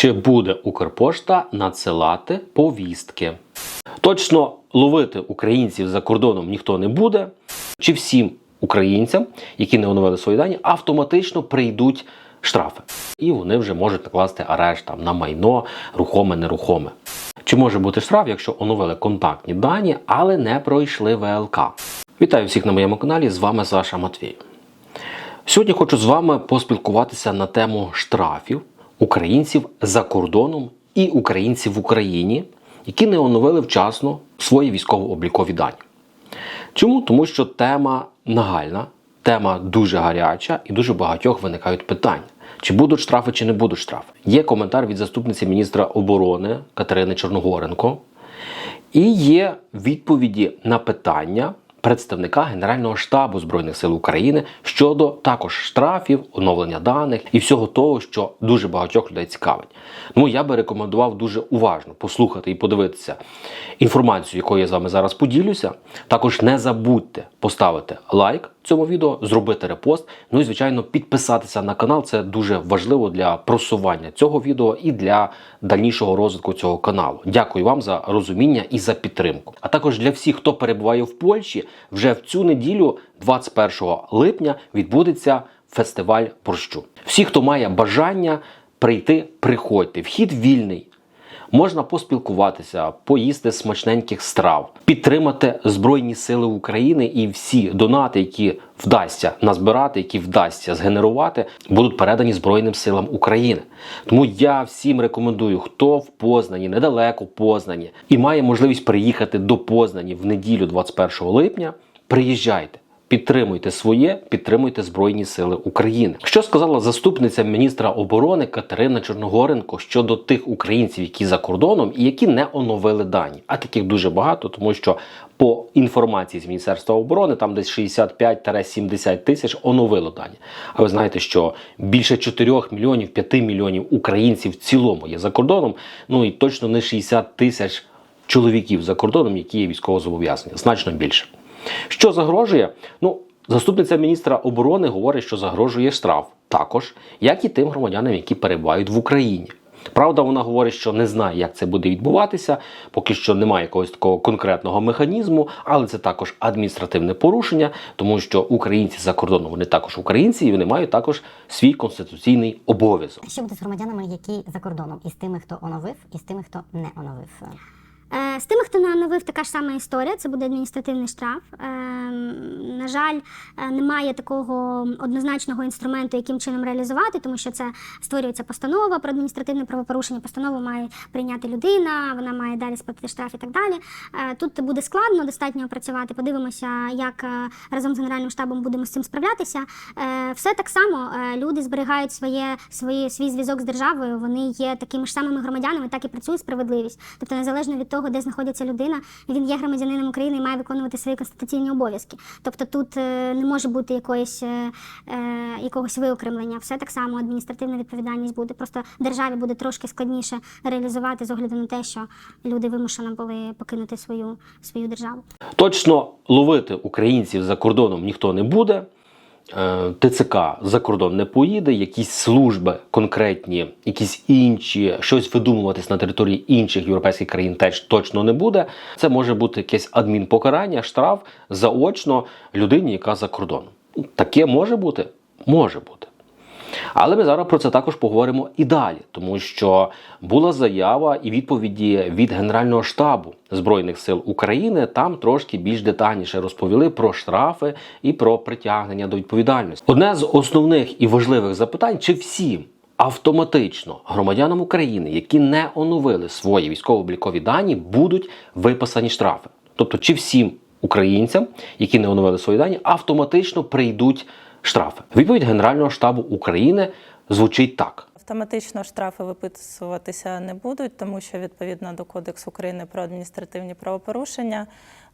Чи буде Укрпошта надсилати повістки? Точно ловити українців за кордоном ніхто не буде. Чи всім українцям, які не оновили свої дані, автоматично прийдуть штрафи, і вони вже можуть накласти арешт там на майно, рухоме, нерухоме. Чи може бути штраф, якщо оновили контактні дані, але не пройшли ВЛК? Вітаю всіх на моєму каналі. З вами Саша Матвій. Сьогодні хочу з вами поспілкуватися на тему штрафів українців за кордоном і українців в Україні, які не оновили вчасно свої військово-облікові дані. Чому? Тому що тема нагальна, тема дуже гаряча і дуже багатьох виникають питання. Чи будуть штрафи, чи не будуть штрафи? Є коментар від заступниці міністра оборони Катерини Чорногоренко, і є відповіді на питання представника Генерального штабу Збройних сил України щодо також штрафів, оновлення даних і всього того, що дуже багатьох людей цікавить. Тому я би рекомендував дуже уважно послухати і подивитися інформацію, якою я з вами зараз поділюся. Також не забудьте поставити лайк цьому відео, зробити репост. Ну і звичайно, підписатися на канал. Це дуже важливо для просування цього відео і для дальнішого розвитку цього каналу. Дякую вам за розуміння і за підтримку. А також для всіх, хто перебуває в Польщі, вже в цю неділю, 21 липня, відбудеться фестиваль борщу. Всі, хто має бажання прийти, приходьте. Вхід вільний. Можна поспілкуватися, поїсти смачненьких страв, підтримати Збройні Сили України і всі донати, які вдасться назбирати, які вдасться згенерувати, будуть передані Збройним силам України. Тому я всім рекомендую, хто в Познані, недалеко Познані, і має можливість приїхати до Познані в неділю 21 липня. Приїжджайте. Підтримуйте своє, підтримуйте Збройні Сили України. Що сказала заступниця міністра оборони Катерина Чорногоренко щодо тих українців, які за кордоном і які не оновили дані? А таких дуже багато, тому що по інформації з Міністерства оборони там десь 65-70 тисяч оновило дані. А ви знаєте, що більше 4 мільйонів 5 мільйонів українців в цілому є за кордоном. Ну і точно не 60 тисяч чоловіків за кордоном, які є військовозобов'язані, значно більше. Що загрожує? Ну, заступниця міністра оборони говорить, що загрожує штраф також, як і тим громадянам, які перебувають в Україні. Правда, вона говорить, що не знає, як це буде відбуватися, поки що немає якогось такого конкретного механізму, але це також адміністративне порушення, тому що українці за кордоном вони також українці, і вони мають також свій конституційний обов'язок. Що буде з громадянами, які за кордоном, і з тими, хто оновив, і з тими, хто не оновив? Е, З тими, хто не оновив, така ж сама історія, це буде адміністративний штраф. На жаль, е, немає такого однозначного інструменту, яким чином реалізувати, тому що це створюється постанова про адміністративне правопорушення. Постанову має прийняти людина, вона має далі сплатити штраф і так далі. Е, Тут буде складно, достатньо опрацювати. Подивимося, як е, разом з генеральним штабом будемо з цим справлятися. Все так само люди зберігають своє, своє, свій зв'язок з державою. Вони є такими ж самими громадянами, так і працює справедливість. Тобто, незалежно від того, де знаходиться людина, він є громадянином України і має виконувати свої конституційні обов'язки. Тобто тут е, не може бути якоїсь, е, е, якогось виокремлення. Все так само адміністративна відповідальність буде. Просто державі буде трошки складніше реалізувати з огляду на те, що люди вимушено були покинути свою, свою державу. Точно ловити українців за кордоном ніхто не буде. Е, ТЦК за кордон не поїде, якісь служби конкретні, якісь інші, щось видумуватись на території інших європейських країн теж точно не буде. Це може бути якесь адмінпокарання, штраф заочно людині, яка за кордоном. Таке може бути? Може бути. Але ми зараз про це також поговоримо і далі, тому що була заява і відповіді від Генерального штабу Збройних сил України. Там трошки більш детальніше розповіли про штрафи і про притягнення до відповідальності. Одне з основних і важливих запитань: чи всім автоматично громадянам України, які не оновили свої військово-облікові дані, будуть виписані штрафи? Тобто, чи всім українцям, які не оновили свої дані, автоматично прийдуть штрафи? Відповідь Генерального штабу України звучить так. Автоматично штрафи виписуватися не будуть, тому що відповідно до Кодексу України про адміністративні правопорушення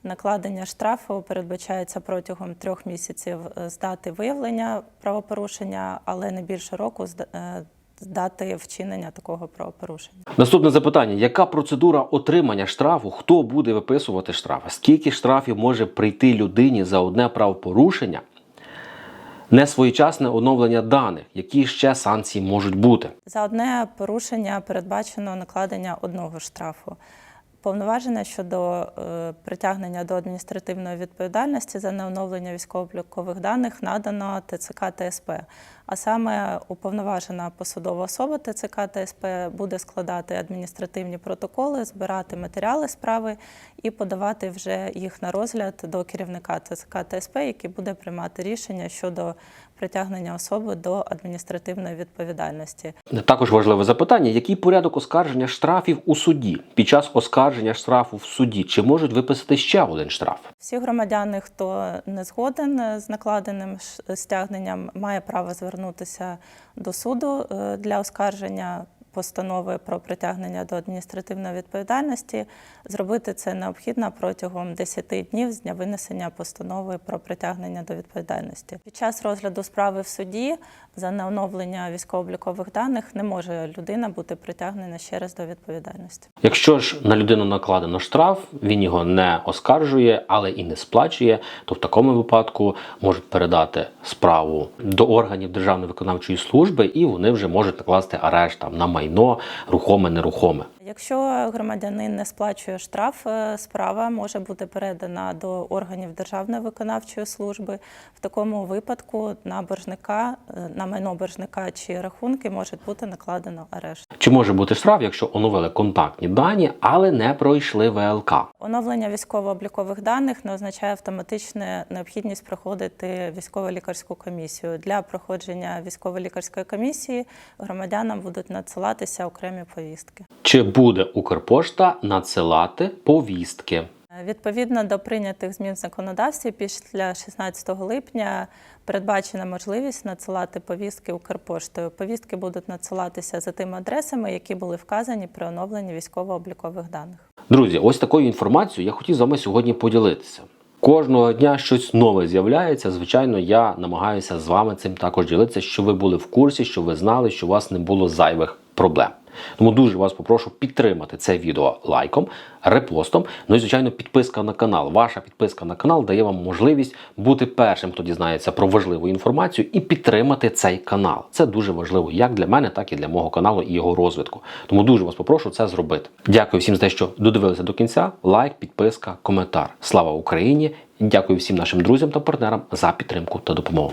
накладення штрафу передбачається протягом трьох місяців з дати виявлення правопорушення, але не більше року з е, з дати вчинення такого правопорушення. Наступне запитання: яка процедура отримання штрафу? Хто буде виписувати штрафи? Скільки штрафів може прийти людині за одне правопорушення? Несвоєчасне оновлення даних, які ще санкції можуть бути. За одне порушення передбачено накладення одного штрафу. Повноваження щодо е, притягнення до адміністративної відповідальності за неоновлення військово-облікових даних надано ТЦК ТСП. А саме уповноважена посадова особа ТЦК ТСП буде складати адміністративні протоколи, збирати матеріали справи і подавати вже їх на розгляд до керівника ТЦК ТСП, який буде приймати рішення щодо притягнення особи до адміністративної відповідальності. Також важливе запитання: який порядок оскарження штрафів у суді під час оскарження штрафу в суді? Чи можуть виписати ще один штраф? Всі громадяни, хто не згоден з накладеним стягненням, має право звернутися до суду е, для оскарження постанови про притягнення до адміністративної відповідальності. Зробити це необхідно протягом 10 днів з дня винесення постанови про притягнення до відповідальності. Під час розгляду справи в суді за неоновлення військово-облікових даних не може людина бути притягнена ще раз до відповідальності. Якщо ж на людину накладено штраф, він його не оскаржує, але і не сплачує, то в такому випадку можуть передати справу до органів Державної виконавчої служби, і вони вже можуть накласти арешт там на майно, рухоме, нерухоме. Якщо громадянин не сплачує штраф, е, справа може бути передана до органів Державної виконавчої служби. В такому випадку на боржника, е, на майно боржника чи рахунки може бути накладено арешт. Чи може бути штраф, якщо оновили контактні дані, але не пройшли ВЛК? Оновлення військово-облікових даних не означає автоматичну необхідність проходити військово-лікарську комісію. Для проходження військово-лікарської комісії громадянам будуть надсилатися окремі повістки. Чи буде Укрпошта надсилати повістки? Відповідно до прийнятих змін в законодавстві, після 16 липня передбачена можливість надсилати повістки Укрпоштою. Повістки будуть надсилатися за тими адресами, які були вказані при оновленні військово-облікових даних. Друзі, ось такою інформацією я хотів з вами сьогодні поділитися. Кожного дня щось нове з'являється. Звичайно, я намагаюся з вами цим також ділитися, щоб ви були в курсі, щоб ви знали, що у вас не було зайвих проблем. Тому дуже вас попрошу підтримати це відео лайком, репостом. Ну і звичайно, підписка на канал. Ваша підписка на канал дає вам можливість бути першим, хто дізнається про важливу інформацію, і підтримати цей канал. Це дуже важливо як для мене, так і для мого каналу і його розвитку. Тому дуже вас попрошу це зробити. Дякую всім за те, що додивилися до кінця. Лайк, підписка, коментар. Слава Україні! Дякую всім нашим друзям та партнерам за підтримку та допомогу.